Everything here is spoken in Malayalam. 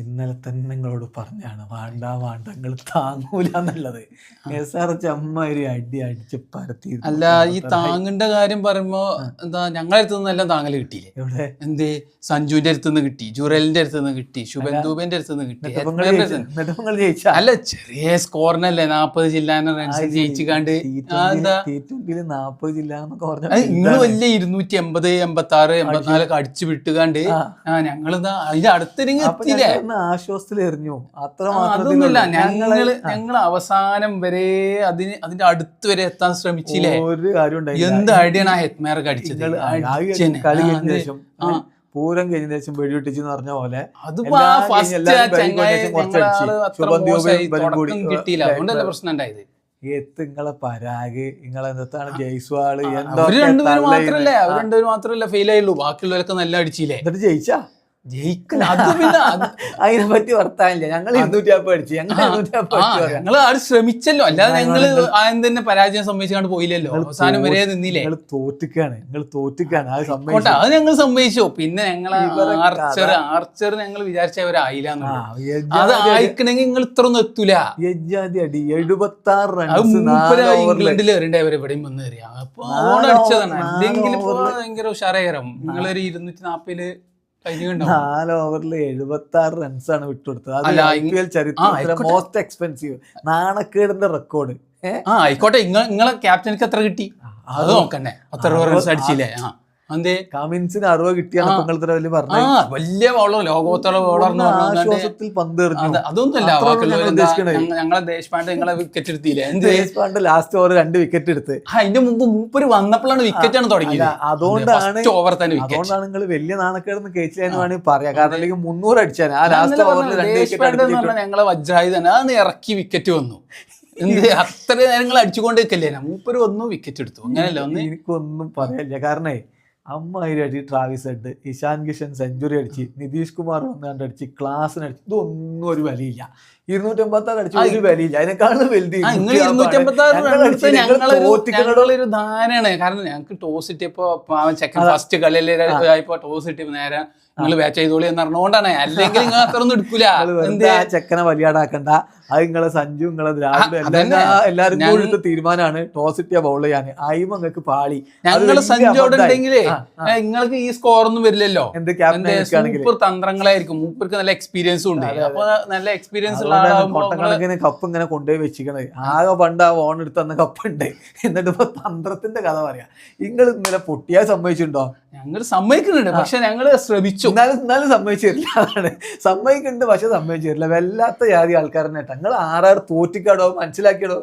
ഇന്നലെ തന്നെ നിങ്ങളോട് പറഞ്ഞാണ് വാണ്ട വേണ്ട നിങ്ങൾ താങ്ങൂല എന്നുള്ളത്. എസ് ആർ എച്ച് അമ്മാതിരി അടി അടിച്ച് പരത്തി അല്ല ഈ താങ്ങിന്റെ കാര്യം പറയുമ്പോ എന്താ ഞങ്ങളെ അടുത്ത് നിന്നെല്ലാം താങ്ങൽ കിട്ടിയില്ലേ? എവിടെ? എന്ത് സഞ്ജുവിന്റെ അടുത്ത് നിന്ന് കിട്ടി ജുറലിന്റെ അടുത്ത് നിന്ന് കിട്ടി ശുഭൻദൂബിന്റെ അടുത്ത് നിന്ന് കിട്ടി അല്ല ചെറിയ സ്കോറിനല്ലേ നാപ്പത് ജില്ലാന റൺസ് ജയിച്ചുകാണ്ട് നാപ്പത് ജില്ല നിങ്ങൾ വലിയ ഇരുന്നൂറ്റി എൺപത് എൺപത്തി ആറ് എൺപത്തിനാലൊക്കെ അടിച്ചു വിട്ടുകാണ്ട് ഞങ്ങളിതാ അതിന്റെ അടുത്തിരിങ്ങ് എത്തിയില്ലേ? ഞങ്ങളൊന്ന് ആശ്വാസത്തിൽ എറിഞ്ഞു. അത്ര അതൊന്നുമില്ല. ഞങ്ങൾ ഞങ്ങൾ ഞങ്ങൾ അവസാനം വരെ അതിന് അതിന്റെ അടുത്ത് വരെ എത്താൻ ശ്രമിച്ചില്ലേ? ഒരു കാര്യം എന്ത് അടിയാണ് ആ ഹെത്മേർക്ക് അടിച്ചത്. കളി കഴിഞ്ഞ ശേഷം പൂരം കഴിഞ്ഞ ശേഷം വെടിവെട്ടിച്ച് എന്ന് പറഞ്ഞ പോലെ കിട്ടിയില്ല. പ്രശ്നം ഉണ്ടായത്? എത്ത് നിങ്ങളെ പരാഗ് നിങ്ങളെ എന്താണ് ജയ്സ്വാൾ എന്താ രണ്ടുപേരും. മാത്രല്ലേ? രണ്ടുപേരും മാത്രമല്ല ഫെയിൽ ആയുള്ളൂ. ബാക്കിയുള്ളവരൊക്കെ നല്ല അടിച്ചില്ലേ? എന്നിട്ട് ജയിച്ചാ? ജയിക്കില്ല അത് പിന്നെ അതിനെ പറ്റി വർത്താനില്ല. ഞങ്ങൾ ഇരുന്നൂറ്റി അപ്പ് അടിച്ചു ഞങ്ങൾ ഇരുന്നൂറ്റി അപ്പ് ഞങ്ങൾ ആരും ശ്രമിച്ചല്ലോ. അല്ലാതെ ഞങ്ങൾ ആദ്യം തന്നെ പരാജയം സംഭവിച്ചുകൊണ്ട് പോയില്ലല്ലോ. അവസാനം വരെ നിന്നില്ലേ? നിങ്ങൾ തോറ്റിക്കാണ്. നിങ്ങൾ തോറ്റിക്കാണ്. അത് സമ്മതിച്ചു. അത് ഞങ്ങൾ സമ്മതിച്ചു. പിന്നെ ഞങ്ങൾ ആർച്ചർ ആർച്ചർ ഞങ്ങൾ വിചാരിച്ചവരായില്ല അത് ആയിക്കണമെങ്കിൽ നിങ്ങൾ ഇത്ര ഒന്നും എത്തൂല. അടി. എഴുപത്തി ആറ് അത് റൺസ് ഇംഗ്ലണ്ടിൽ എറിയണ്ടവർ ഇവിടെയും വന്ന് കയറിയ അപ്പൊ അടിച്ചതാണ്. അല്ലെങ്കിൽ ഭയങ്കര ഉഷാറേരം നിങ്ങളൊരു ഇരുന്നൂറ്റി നാപ്പതിൽ നാല് ഓവറിൽ എഴുപത്തി ആറ് റൺസ് ആണ് വിട്ടുകൊടുത്തത്. അത് ഐ പി എൽ ചരിത്ര മോസ്റ്റ് എക്സ്പെൻസീവ് നാണക്കേടിന്റെ റെക്കോർഡ് ആ ആയിക്കോട്ടെ. നിങ്ങളെ ക്യാപ്റ്റനക്ക് എത്ര കിട്ടി? അത് നോക്കണ്ടേ. അത്ര റൺസ് അടിച്ചില്ലേ? ആ. കമിൻസിന് അറുപത് കിട്ടിയാണ് വലിയ വലിയ ബോളർ ലോകോത്തര ബോളർ ആശ്വാസത്തിൽ അത് അതൊന്നുമല്ല ഞങ്ങൾ ഉദ്ദേശിക്കണേ. ഞങ്ങളെ ദേശ്പാണ്ഡെ നിങ്ങളെ വിക്കറ്റ് എടുത്തില്ലേ? എന്ത്? ദേശ്പാണ്ഡെ ലാസ്റ്റ് ഓവർ രണ്ട് വിക്കറ്റ് എടുത്ത്. ആ, അതിന്റെ മുമ്പ് മൂപ്പര് വന്നപ്പോഴാണ് വിക്കറ്റ് ആണ് തുടങ്ങിയത്. അതുകൊണ്ടാണ് ഓവർ തന്നെ അതുകൊണ്ടാണ് നിങ്ങൾ വലിയ നാണക്കേടെന്ന് കേച്ചില്ലെന്ന് വേണമെങ്കിൽ പറയാം. കാരണം അല്ലെങ്കിൽ മുന്നൂറ് അടിച്ചാൽ ആ ലാസ്റ്റ് ഓവറിൽ രണ്ട് വിക്കറ്റ് ഞങ്ങളെ വജ്രായി തന്നെ. അതാണ് ഇറക്കി വിക്കറ്റ് വന്നു. എന്ത്? അത്ര നേരങ്ങൾ അടിച്ചുകൊണ്ട് നിൽക്കല്ലേ മൂപ്പര് വന്നു വിക്കറ്റ് എടുത്തു. അങ്ങനെയല്ല ഒന്ന് എനിക്കൊന്നും പറയാനില്ല. കാരണേ അമ്മായിരം അടി Travis Head Ishan Kishan century അടിച്ച് നിതീഷ് കുമാർ വന്നാണ്ട് അടിച്ച് ക്ലാസ്സിന് അടിച്ച്. ഇതൊന്നും ഒരു വിലയില്ല. ഇരുന്നൂറ്റി അമ്പത്തി ആറ് അടിച്ച് ഒരു വിലയില്ല. അതിനേക്കാളും വലുത് ധാരണയാണ്. കാരണം ഞങ്ങൾക്ക് ടോസ് കിട്ടിയപ്പോ ചെക്കൻ ഫസ്റ്റ് കളിയിൽ ആയപ്പോ ടോസ് കിട്ടിയപ്പോ നേരെ നിങ്ങൾ ബാറ്റ് ചെയ്തോളി എന്ന് അല്ലെങ്കിൽ നിങ്ങൾ അത്ര ഒന്നും എടുക്കൂല. എന്ത്? ചെക്കനെ വലിയാടാക്കണ്ട. അത് നിങ്ങളെ സഞ്ജു നിങ്ങളെ ദ്രാവിഡ് ആ, അതന്നെ. എല്ലാ എല്ലാരും ഞാൻ- കൂടി എടുത്ത തീരുമാനമാണ് ടോസ് ഇട്ടിയ ബൗൾ ചെയ്യാൻ അയിമ നിങ്ങൾക്ക് പാളി. ഞങ്ങൾ സഞ്ജു അവിടെ ഉണ്ടെങ്കിലേ. നിങ്ങൾക്ക് ഈ സ്കോർ ഒന്നും വരില്ലല്ലോ. സൂപ്പർ തന്ത്രങ്ങളായിരിക്കും. മൂപ്പർക്ക് നല്ല എക്സ്പീരിയൻസും ഉണ്ട്. അപ്പൊ നല്ല എക്സ്പീരിയൻസ് ഉള്ള കപ്പ് ഇങ്ങനെ കൊണ്ടുപോയി വെച്ചിക്കണത് ആകെ പണ്ട് ആ ഓൺ എടുത്ത് തന്ന കപ്പുണ്ട് എന്നിട്ട് ഇപ്പൊ തന്ത്രത്തിന്റെ കഥ പറയാ. നിങ്ങൾ ഇന്നലെ പൊട്ടിയാ സമ്മതിച്ചിട്ടുണ്ടോ? ഞങ്ങൾ സമ്മതിക്കുന്നുണ്ട്. പക്ഷെ ഞങ്ങൾ ശ്രമിച്ചു. എന്നാലും എന്നാലും സമ്മതിച്ചില്ല അതാണ് സമ്മതിക്കുന്നുണ്ട് പക്ഷെ സമ്മതിച്ചില്ല വല്ലാത്ത ജാതി ആൾക്കാരനെ ഞങ്ങൾ ആറാറ് തോറ്റിക്കാടോ? മനസ്സിലാക്കിയടോ?